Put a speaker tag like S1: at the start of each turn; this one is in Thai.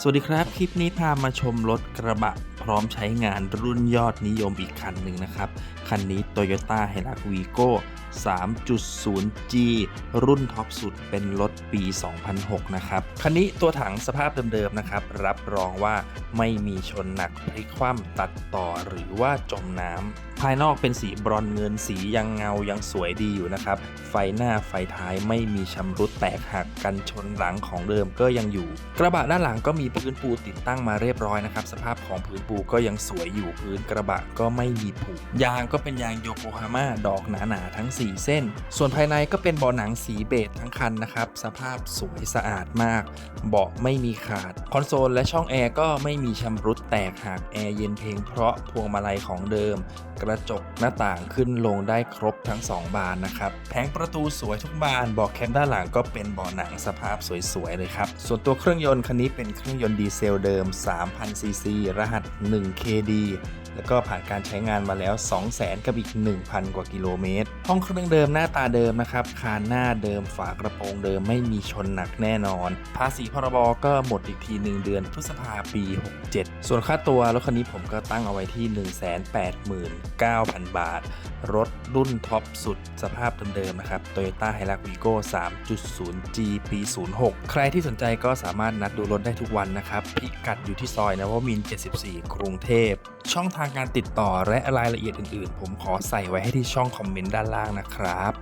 S1: สวัสดีครับ คลิปนี้พามาชมรถกระบะพร้อมใช้งานรุ่นยอดนิยมอีกคันหนึ่งนะครับ คันนี้ Toyota h i l u x Vigo 3.0G รุ่นท็อปสุดเป็นรถปี 2006 นะครับ คันนี้ตัวถังสภาพเดิมๆ นะครับ รับรองว่าไม่มีชนหนักพลิกคว่ำตัดต่อหรือว่าจมน้ำ ภายนอกเป็นสีบรอนเงินสียังเงายังสวยดีอยู่นะครับ ไฟหน้าไฟท้ายไม่มีชำรุดแตกหักกันชนหลังของเดิมก็ยังอยู่ กระบะด้านหลังก็มีพื้นปูติดตั้งมาเรียบร้อยนะครับ สภาพของพื้นปูก็ยังสวยอยู่พื้นกระบะก็ไม่มีผุยางก็เป็นยางโยโกฮาม่าดอกหนาๆทั้ง4 เส้น ส่วนภายในก็เป็นเบาะหนังสีเบจทั้งคันนะครับ สภาพสวยสะอาดมาก เบาะไม่มีขาด คอนโซลและช่องแอร์ก็ไม่มีชำรุดแตกหักแอร์เย็นเพลงเพราะพวงมาลัยของเดิม กระจกหน้าต่างขึ้นลงได้ครบทั้ง 2 บานนะครับ แผงประตูสวยทุกบานเบอกแคมด้านหลังก็เป็นเบาะหนังสภาพสวยๆเลยครับ ส่วนตัวเครื่องยนต์คันนี้เป็นเครื่องยนต์ดีเซลเดิม 3,000 ซีซี รหัส 1 KD แล้วก็ผ่านการใช้งานมาแล้ว 200,000 กับอีก 1,000 กว่ากิโลเมตร ห้องเครื่องเดิมหน้าตาเดิมนะครับคานหน้าเดิมฝากระโปรงเดิมไม่มีชนหนักแน่นอน ภาษีพรบก็หมดอีกทีหนึ่งเดือนพฤษภาปี 67 ส่วนค่าตัวรถคันนี้ผมก็ตั้งเอาไว้ที่ 189,000 บาท รถรุ่นท็อปสุดสภาพเดิมๆนะครับ Toyota Hilux Vigo 3.0G ปี 06 ใครที่สนใจก็สามารถนัดดูรถได้ทุกวันนะครับ พิกัดอยู่ที่ซอยนวมิน 74 กรุงเทพ ช่องทางการติดต่อและรายละเอียดอื่นๆ ผมขอใส่ไว้ให้ที่ช่องคอมเมนต์ด้านล่างนะครับ